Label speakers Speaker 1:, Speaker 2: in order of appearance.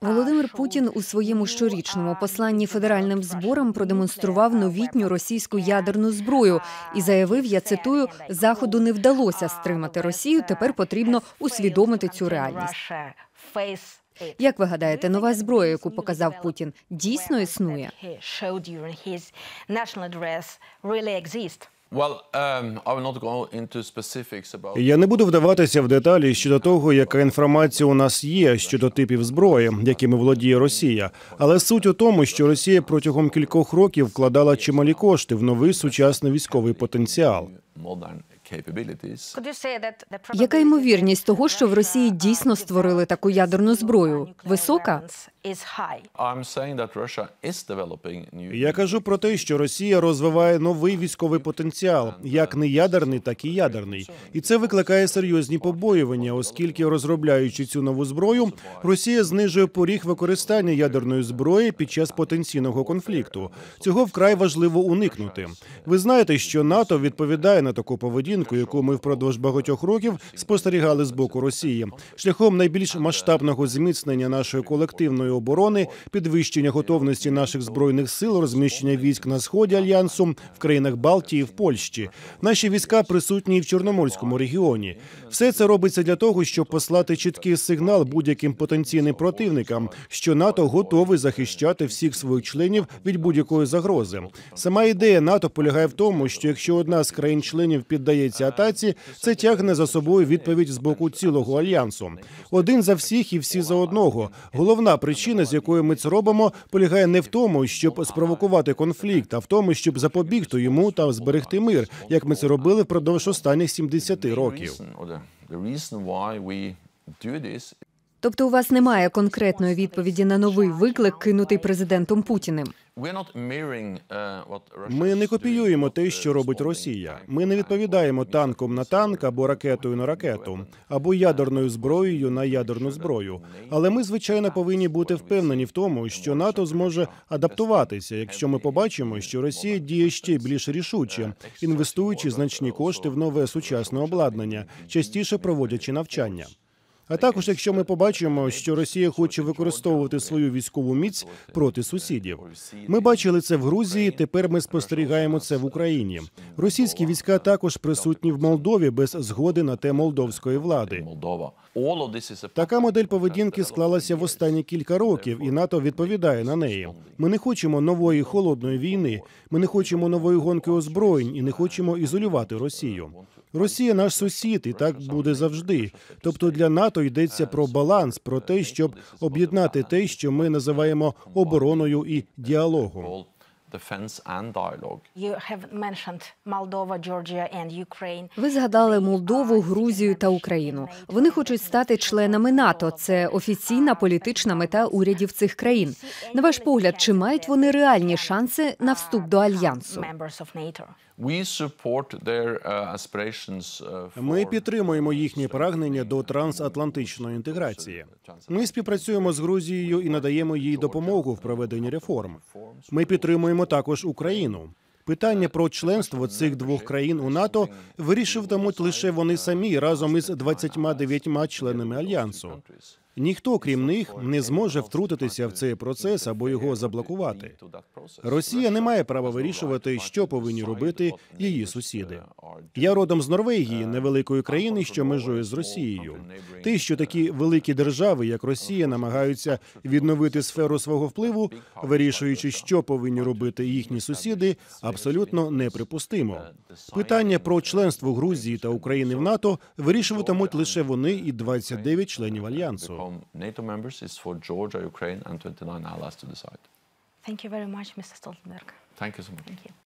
Speaker 1: Володимир Путін у своєму щорічному посланні федеральним зборам продемонстрував новітню російську ядерну зброю і заявив: я цитую: заходу не вдалося стримати Росію. Тепер потрібно усвідомити цю реальність. Як ви гадаєте, нова зброя, яку показав Путін, дійсно існує?
Speaker 2: Я не буду вдаватися в деталі щодо того, яка інформація у нас є щодо типів зброї, якими володіє Росія. Але суть у тому, що Росія протягом кількох років вкладала чималі кошти в новий сучасний військовий потенціал.
Speaker 1: Яка ймовірність того, що в Росії дійсно створили таку ядерну зброю? Висока?
Speaker 2: Я кажу про те, що Росія розвиває новий військовий потенціал, як не ядерний, так і ядерний, і це викликає серйозні побоювання, оскільки розробляючи цю нову зброю, Росія знижує поріг використання ядерної зброї під час потенційного конфлікту. Цього вкрай важливо уникнути. Ви знаєте, що НАТО відповідає на таку поведінку, яку ми впродовж багатьох років спостерігали з боку Росії, шляхом найбільш масштабного зміцнення нашої колективної оборони, підвищення готовності наших збройних сил, розміщення військ на сході альянсу в країнах Балтії, в Польщі. Наші війська присутні в Чорноморському регіоні. Все це робиться для того, щоб послати чіткий сигнал будь-яким потенційним противникам, що НАТО готовий захищати всіх своїх членів від будь-якої загрози. Сама ідея НАТО полягає в тому, що якщо одна з країн-членів піддається атаці, це тягне за собою відповідь з боку цілого альянсу. Один за всіх і всі за одного. Головна причина, з якою ми це робимо, полягає не в тому, щоб спровокувати конфлікт, а в тому, щоб запобігти йому та зберегти мир, як ми це робили впродовж останніх 70 років.
Speaker 1: Тобто, у вас немає конкретної відповіді на новий виклик, кинутий президентом Путіним.
Speaker 2: Ми не копіюємо те, що робить Росія. Ми не відповідаємо танком на танк або ракетою на ракету, або ядерною зброєю на ядерну зброю. Але ми, звичайно, повинні бути впевнені в тому, що НАТО зможе адаптуватися, якщо ми побачимо, що Росія діє ще більш рішуче, інвестуючи значні кошти в нове сучасне обладнання, частіше проводячи навчання. А також, якщо ми побачимо, що Росія хоче використовувати свою військову міць проти сусідів, ми бачили це в Грузії. Тепер ми спостерігаємо це в Україні. Російські війська також присутні в Молдові без згоди на те молдовської влади. Така модель поведінки склалася в останні кілька років, і НАТО відповідає на неї. Ми не хочемо нової холодної війни. Ми не хочемо нової гонки озброєнь і не хочемо ізолювати Росію. Росія наш сусід, і так буде завжди. Тобто для НАТО йдеться про баланс, про те, щоб об'єднати те, що ми називаємо обороною і діалогом.
Speaker 1: Ви згадали Молдову, Грузію та Україну. Вони хочуть стати членами НАТО. Це офіційна політична мета урядів цих країн. На ваш погляд, чи мають вони реальні шанси на вступ до альянсу?
Speaker 2: Ми підтримуємо їхні прагнення до трансатлантичної інтеграції. Ми співпрацюємо з Грузією і надаємо їй допомогу в проведенні реформ. Ми підтримуємо також Україну. Питання про членство цих двох країн у НАТО вирішуватимуть лише вони самі разом із 29 членами альянсу. Ніхто, крім них, не зможе втрутитися в цей процес або його заблокувати. Росія не має права вирішувати, що повинні робити її сусіди. Я родом з Норвегії, невеликої країни, що межує з Росією. Те, що такі великі держави, як Росія, намагаються відновити сферу свого впливу, вирішуючи, що повинні робити їхні сусіди, абсолютно неприпустимо. Питання про членство Грузії та України в НАТО вирішуватимуть лише вони і 29 членів альянсу.
Speaker 3: NATO members is for Georgia, Ukraine, and 29 allies to decide.
Speaker 1: Thank you very much, Mr. Stoltenberg.
Speaker 3: Thank you so much.
Speaker 1: Thank you.